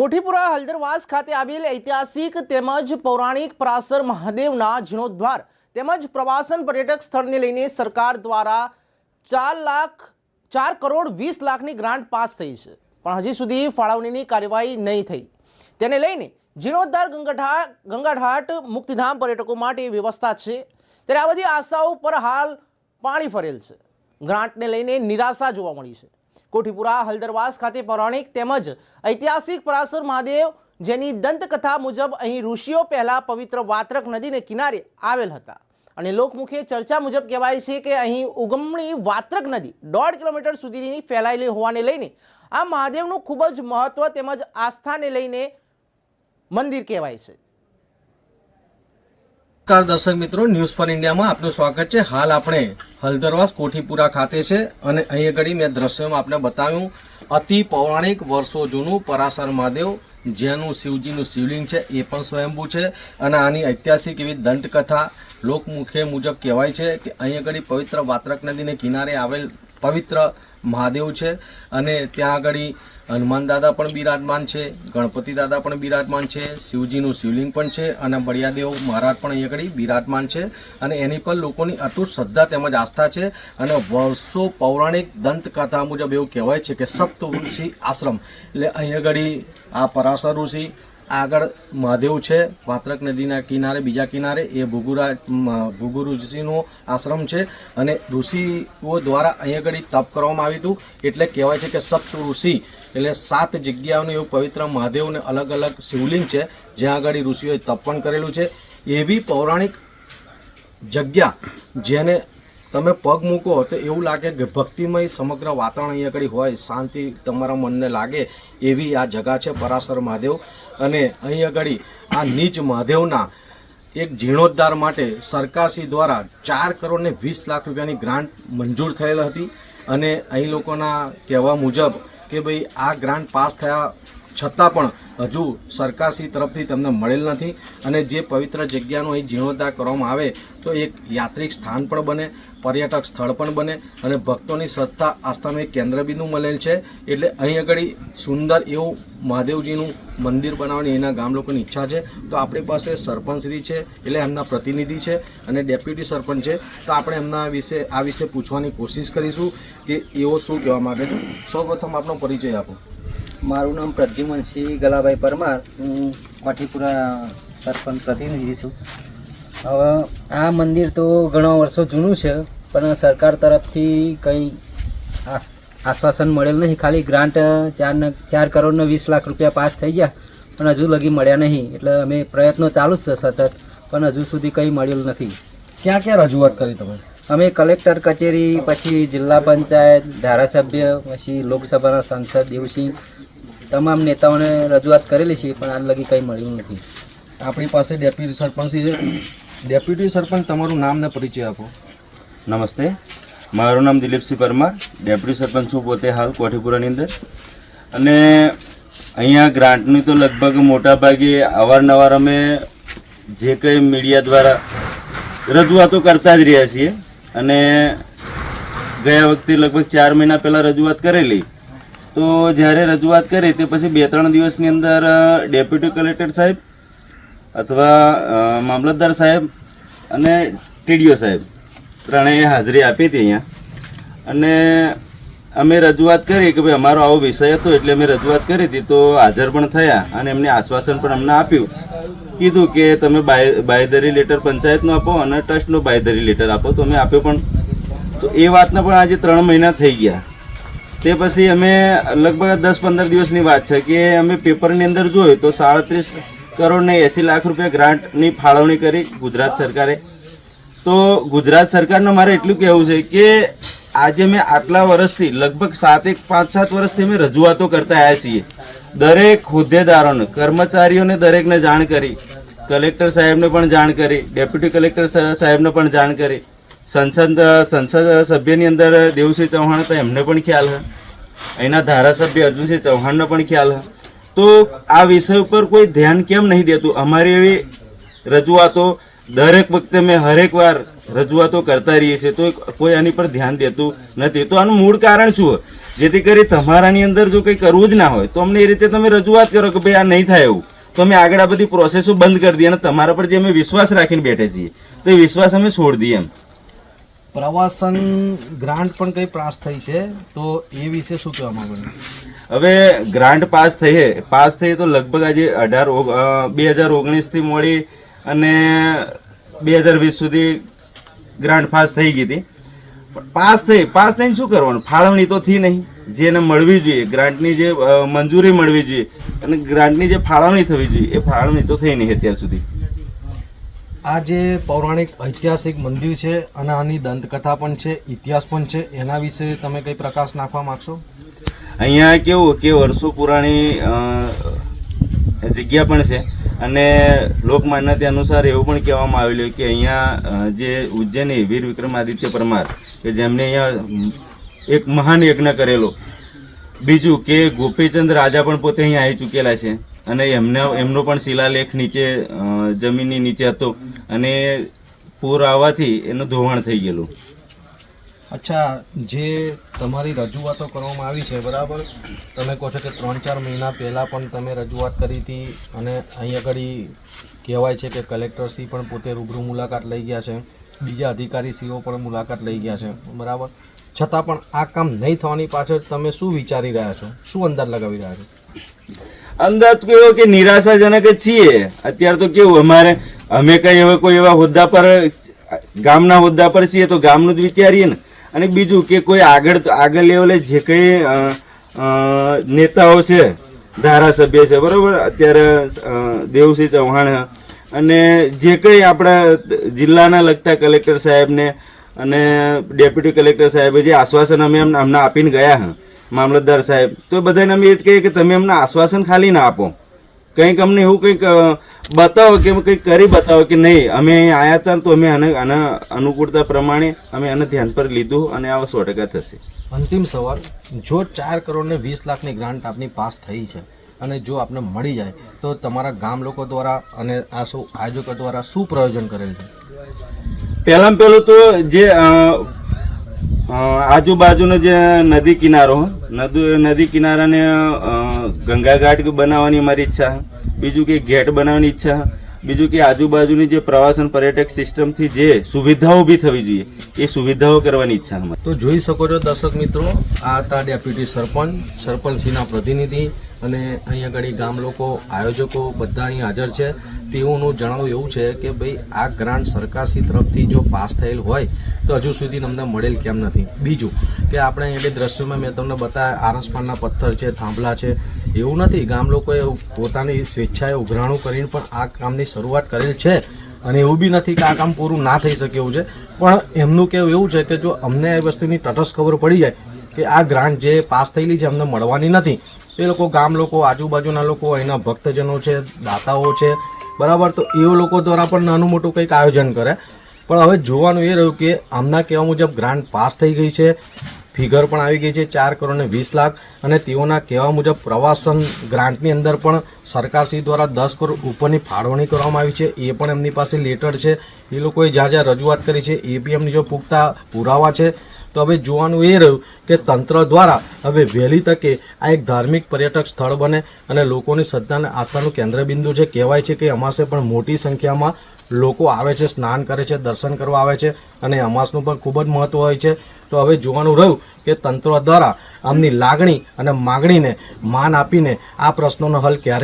કોઠીપુરા હલદરવાસ ખાતે આવેલ ઐતિહાસિક તેમજ પૌરાણિક પરાસર મહાદેવના જીર્ણોદ્ધાર તેમજ પ્રવાસન પર્યટક સ્થળને લઈને સરકાર દ્વારા ચાર લાખ, ચાર કરોડ વીસ લાખની ગ્રાન્ટ પાસ થઈ છે. પણ હજી સુધી ફાળવણીની કાર્યવાહી નહીં થઈ. તેને લઈને જીર્ણોદ્ધાર ગંગાઠા, ગંગાઘાટ મુક્તિધામ પર્યટકો માટે વ્યવસ્થા છે. ત્યારે આ બધી આશાઓ પર હાલ પાણી ફરેલ છે. ગ્રાન્ટને લઈને નિરાશા જોવા મળી છે. કોઠીપુરા હલદરવાસ ખાતે પૌરાણિક તેમજ ઐતિહાસિક પરાસર મહાદેવ જેની દંતકથા મુજબ અહીં ઋષિઓ પહેલાં પવિત્ર વાત્રક નદીને કિનારે આવેલ હતા. અને લોકમુખે ચર્ચા મુજબ કહેવાય છે કે અહીં ઉગમણી વાત્રક નદી દોઢ કિલોમીટર સુધીની ફેલાયેલી હોવાને લઈને આ મહાદેવનું ખૂબ જ મહત્ત્વ તેમજ આસ્થાને લઈને મંદિર કહેવાય છે. નમસ્કાર દર્શક મિત્રો ન્યૂઝ ફોર ઇન્ડિયામાં આપનું સ્વાગત છે. હાલ આપણે હલદરવાસ કોઠીપુરા ખાતે છે અને અહીં આગળ મેં દ્રશ્યોમાં આપણે બતાવ્યું, અતિ પૌરાણિક વર્ષો જૂનું પરાસર મહાદેવ જેનું શિવજીનું શિવલિંગ છે, એ પણ સ્વયંભૂ છે અને આની ઐતિહાસિક એવી દંતકથા લોકમુખે મુજબ કહેવાય છે કે અહીં આગળ પવિત્ર વાત્રક નદીને કિનારે આવેલ પવિત્ર મહાદેવ છે અને ત્યાં આગળ હનુમાન દાદા પણ બિરાજમાન છે, ગણપતિ દાદા પણ બિરાજમાન છે, શિવજીનું શિવલિંગ પણ છે અને બળિયાદેવ મહારાજ પણ અહીંયા આગળ બિરાજમાન છે અને એની પર લોકોની અટૂટ શ્રદ્ધા તેમજ આસ્થા છે અને વર્ષો પૌરાણિક દંતકથા મુજબ એવું કહેવાય છે કે સપ્ત ઋષિ આશ્રમ. એટલે અહીં આગળ આ પરાશર ઋષિ આગળ મહાદેવ છે, વાત્રક નદીના કિનારે, બીજા કિનારે, એ ભૂગુરા ભૂગુ ઋષિનો આશ્રમ છે અને ઋષિઓ દ્વારા અહીંયા આગળ તપ કરવામાં આવ્યું હતું. એટલે કહેવાય છે કે સપ્ત ઋષિ, એટલે સાત જગ્યાઓનું એવું પવિત્ર મહાદેવને અલગ અલગ શિવલિંગ છે, જ્યાં આગળ ઋષિઓએ તપ પણ કરેલું છે. એવી પૌરાણિક જગ્યા જેને તમે પગ મૂકો તો એવું લાગે કે ભક્તિમય સમગ્ર વાતાવરણ અહીંયા આગળ હોય, શાંતિ તમારા મનને લાગે એવી આ જગા છે પરાશર મહાદેવ. અને અહીં આગળ આ નીચ મહાદેવના એક જીર્ણોદ્ધાર માટે સરકારશ્રી દ્વારા ચાર કરોડ ને વીસ લાખ રૂપિયાની ગ્રાન્ટ મંજૂર થયેલ હતી. અને અહીં લોકોના કહેવા મુજબ કે ભાઈ, આ ગ્રાન્ટ પાસ થયા છતાં પણ હજુ સરકારશ્રી તરફથી તમને મળેલ નથી. અને જે પવિત્ર જગ્યાનો અહીં જીર્ણોદ્ધાર કરવામાં આવે તો એક યાત્રિક સ્થાન પણ બને, પર્યટક સ્થળ પણ બને અને ભક્તોની શ્રદ્ધા આસ્થાનું એક કેન્દ્રબિંદુ મળેલ છે. એટલે અહીં આગળ સુંદર એવું મહાદેવજીનું મંદિર બનાવવાની એના ગામ લોકોની ઈચ્છા છે. તો આપણી પાસે સરપંચશ્રી છે, એટલે એમના પ્રતિનિધિ છે અને ડેપ્યુટી સરપંચ છે. તો આપણે એમના વિશે, આ વિશે પૂછવાની કોશિશ કરીશું કે એઓ શું કહેવા માગે છે. સૌપ્રથમ આપનો પરિચય આપો. મારું નામ પ્રદ્યુમનસિંહ ગલાભાઈ પરમાર. હું કોઠીપુરા સરપંચ પ્રતિનિધિ છું. હવે આ મંદિર તો ઘણા વર્ષો જૂનું છે પણ સરકાર તરફથી કંઈ આશ્વાસન મળેલ નહીં. ખાલી ગ્રાન્ટ ચાર ચાર કરોડને વીસ લાખ રૂપિયા પાસ થઈ ગયા પણ હજુ લગી મળ્યા નહીં. એટલે અમે પ્રયત્નો ચાલુ જ છે સતત પણ હજુ સુધી કંઈ મળેલું નથી. ક્યાં ક્યાં રજૂઆત કરી તમે? અમે કલેક્ટર કચેરી પછી જિલ્લા પંચાયત ધારાસભ્ય પછી લોકસભાના સાંસદ દેવસિંહ તમામ નેતાઓને રજૂઆત કરેલી છે પણ આજ લગી કંઈ મળ્યું નથી. આપણી પાસે ડેપ્યુટી સરપંચ ડેપ્યુટી સરપંચ તમારું નામ ને પરિચય આપો. નમસ્તે. મારું નામ દિલીપસિંહ પરમાર. ડેપ્યુટી સરપંચ છું પોતે હાલ કોઠીપુરાની અંદર. અને અહીંયા ગ્રાન્ટની તો લગભગ મોટાભાગે અવારનવાર અમે જે કંઈ મીડિયા દ્વારા રજૂઆતો કરતા જ રહ્યા છીએ. અને ગયા વખતે લગભગ ચાર મહિના પહેલાં રજૂઆત કરેલી. તો જ્યારે રજૂઆત કરી તે પછી બે ત્રણ દિવસની અંદર ડેપ્યુટી કલેક્ટર સાહેબ અથવા મામલતદાર સાહેબ અને ટીડીઓ સાહેબ ત્રણેય હાજરી આપી હતી અહીંયા. અને અમે રજૂઆત કરી કે ભાઈ અમારો આવો વિષય હતો એટલે અમે રજૂઆત કરી હતી, તો હાજર પણ થયા અને એમને આશ્વાસન પણ અમને આપ્યું. કીધું કે તમે બાય બાયદરી લેટર પંચાયતનો આપો અને ટ્રસ્ટનો બાયદરી લેટર આપો, તો અમે આપ્યો પણ. તો એ વાતના પણ આજે ત્રણ મહિના થઈ ગયા. તે પછી અમે લગભગ દસ પંદર દિવસની વાત છે કે અમે પેપરની અંદર જોયું તો સાડત્રીસ કરોડ ને એંસી લાખ રૂપિયા ગ્રાન્ટની ફાળવણી કરી ગુજરાત સરકારે. તો ગુજરાત સરકારનું મારે એટલું કહેવું છે કે આજે મેં આટલા વર્ષથી, લગભગ સાત એક, પાંચ સાત વર્ષથી અમે રજૂઆતો કરતા આવ્યા છીએ. દરેક હોદ્દેદારોને, કર્મચારીઓને દરેકને જાણ કરી, કલેક્ટર સાહેબને પણ જાણ કરી, ડેપ્યુટી કલેક્ટર સાહેબને પણ જાણ કરી. સંસદ સંસદ સભ્યની અંદર દેવસિંહ ચૌહાણ હતા એમને પણ ખ્યાલ છે અહીંના ધારાસભ્ય અર્જુનસિંહ ચૌહાણનો પણ ખ્યાલ છે તો આ વિષય ઉપર કોઈ ધ્યાન કેમ નહીં દેતું? અમારી એવી રજૂઆતો દરેક વખતે મેં હરેક વાર રજૂઆતો કરતા રહીએ છીએ, તો કોઈ આની પર ધ્યાન દેતું નથી. તો આનું મૂળ કારણ શું? જેથી કરી તમારાની અંદર જો કંઈ કરવું જ ના હોય, તો અમને એ રીતે તમે રજૂઆત કરો કે ભાઈ આ નહીં થાય એવું. તો અમે આગળ આ બધી પ્રોસેસો બંધ કરી દઈએ અને તમારા પર જે અમે વિશ્વાસ રાખીને બેઠે છીએ, તો એ વિશ્વાસ અમે છોડી દઈએ એમ. પ્રવાસન ગ્રાન્ટ પણ કંઈ પાસ થઈ છે? તો એ વિશે શું કહેવા માંગો? હવે ગ્રાન્ટ પાસ થઈએ. પાસ થઈ તો લગભગ આજે અઢાર બે હજાર ઓગણીસથી મોડી અને બે હજાર વીસ સુધી ગ્રાન્ટ પાસ થઈ ગઈ હતી. પાસ થઈ, પાસ થઈને શું કરવાનું? ફાળવણી તો થઈ નહીં. જે એને મળવી જોઈએ, ગ્રાન્ટની જે મંજૂરી મળવી જોઈએ અને ગ્રાન્ટની જે ફાળવણી થવી જોઈએ, એ ફાળવણી તો થઈ નહીં અત્યાર સુધી. આ જે પૌરાણિક ઐતિહાસિક મંદિર છે અને આની દંતકથા પણ છે, ઇતિહાસ પણ છે, એના વિશે તમે કંઈ પ્રકાશ નાખવા માંગશો? અહીંયા કેવું કે વર્ષો પુરાણી જગ્યા પણ છે. અને લોકમાન્યતા અનુસાર એવું પણ કહેવામાં આવેલું કે અહીંયા જે ઉજ્જૈની વીર વિક્રમાદિત્ય પરમાર કે જેમને અહીંયા એક મહાન યજ્ઞ કરેલો. બીજું કે ગોપીચંદ રાજા પણ પોતે અહીંયા આવી ચૂકેલા છે. અને એમને, એમનો પણ શિલાલેખ નીચે જમીનની નીચે હતો. અને પૂર આવવાથી એનું ધોવાણ થઈ ગયેલું. અચ્છા, જે તમારી રજૂઆતો કરવામાં આવી છે, બરાબર? તમે કહો છો કે ત્રણ ચાર મહિના પહેલાં પણ તમે રજૂઆત કરી હતી અને અહીં આગળ કહેવાય છે કે કલેક્ટરશ્રી પણ પોતે રૂબરૂ મુલાકાત લઈ ગયા છે. બીજા અધિકારીશ્રીઓ પણ મુલાકાત લઈ ગયા છે. બરાબર? છતાં પણ આ કામ નહીં થવાની પાછળ તમે શું વિચારી રહ્યા છો? શું અંદાજ લગાવી રહ્યા છો? અંદાજ કેવો કે નિરાશાજનક છીએ. અત્યારે તો કેવું, અમારે, અમે કઈ હવે કોઈ એવા હોદ્દા પર, ગામના હોદ્દા પર છીએ તો ગામનું જ વિચારીએ ને. અને બીજું કે કોઈ આગળ આગળ લેવલે જે કંઈ નેતાઓ છે, ધારાસભ્ય છે, બરાબર? અત્યારે દેવસિંહ ચૌહાણ અને જે કંઈ આપણા જિલ્લાના લગતા કલેક્ટર સાહેબને અને ડેપ્યુટી કલેક્ટર સાહેબે જે આશ્વાસન અમે અમને આપીને ગયા હા, મામલતદાર સાહેબ, તો બધાને અમે એ જ કહીએ કે તમે અમને આશ્વાસન ખાલી ના આપો. કંઈક અમને એવું કંઈક બતાવો કે કંઈક કરી બતાવો કે નહીં? અમે અહીં આવ્યા હતા તો અમે આને આના અનુકૂળતા પ્રમાણે અમે આને ધ્યાન પર લીધું અને આ સો ટકા થશે. અંતિમ સવાલ જો ચાર કરોડ ને વીસ લાખની ગ્રાન્ટ આપની પાસ થઈ છે અને જો આપને મળી જાય તો તમારા ગામ લોકો દ્વારા અને આ શું આયોજકો દ્વારા શું પ્રયોજન કરેલ છે? પહેલાં પહેલું તો જે આજુબાજુનો જે નદી કિનારો નદી નદી કિનારાને ગંગા ઘાટ બનાવવાની મારી ઈચ્છા. છે. બીજું કે ઘેટ બનાવવાની ઈચ્છા. બીજું કે આજુબાજુની જે પ્રવાસન પર્યટક સિસ્ટમથી જે સુવિધાઓ ઊભી થવી જોઈએ, એ સુવિધાઓ કરવાની ઈચ્છા અમારી. તો જોઈ શકો છો દર્શક મિત્રો, આ હતા ડેપ્યુટી સરપંચ, સરપંચશ્રીના પ્રતિનિધિ અને અહીં આગળ ગામ લોકો, આયોજકો બધા અહીં હાજર છે. તેઓનું જણાવવું એવું છે કે ભાઈ આ ગ્રાન્ટ સરકારશ્રી તરફથી જો પાસ થયેલ હોય, તો હજુ સુધી અમને મળેલ કેમ નથી. બીજું કે આપણે અહીંયા દ્રશ્યોમાં મેં તમને બતાવ્યા આરસપાનના પથ્થર છે, થાંભલા છે એવું નથી. ગામ લોકોએ પોતાની સ્વેચ્છાએ ઉઘરાણું કરીને પણ આ કામની શરૂઆત કરેલ છે. અને એવું બી નથી કે આ કામ પૂરું ના થઈ શકે એવું છે. પણ એમનું કહેવું એવું છે કે જો અમને એ વસ્તુની તટસ્થ ખબર પડી જાય કે આ ગ્રાન્ટ જે પાસ થયેલી છે, અમને મળવાની નથી. એ લોકો ગામ લોકો, આજુબાજુના લોકો અહીંના ભક્તજનો છે, દાતાઓ છે, બરાબર? તો એ લોકો દ્વારા પણ નાનું મોટું કંઈક આયોજન કરે. પણ હવે જોવાનું એ રહ્યું કે આમના કહેવા મુજબ ગ્રાન્ટ પાસ થઈ ગઈ છે. ફિગર પણ આવી ગઈ છે, ચાર કરોડ વીસ લાખ. અને તેઓના કહેવા મુજબ પ્રવાસન ગ્રાન્ટની અંદર પણ સરકારશ્રી દ્વારા દસ કરોડ ઉપરની ફાળવણી કરવામાં આવી છે. એ પણ એમની પાસે લેટર છે. એ લોકોએ જ્યાં જ્યાં રજૂઆત કરી છે એ બી એમની જો પુખ્તા પુરાવા છે. તો હવે જોવાનું એ રહ્યું કે તંત્ર દ્વારા હવે વહેલી તકે આ એક ધાર્મિક પર્યટક સ્થળ બને અને લોકોની શ્રદ્ધા અને આસ્થાનું કેન્દ્રબિંદુ છે. કહેવાય છે કે અમાસે પણ મોટી સંખ્યામાં લોકો આવે છે, સ્નાન કરે છે, દર્શન કરવા આવે છે અને અમાસનું પણ ખૂબ જ મહત્વ હોય છે. તો હવે જોવાનું રહ્યું કે તંત્ર દ્વારા આમની લાગણી અને માગણીને માન આપીને આ પ્રશ્નોનો હલ ક્યારે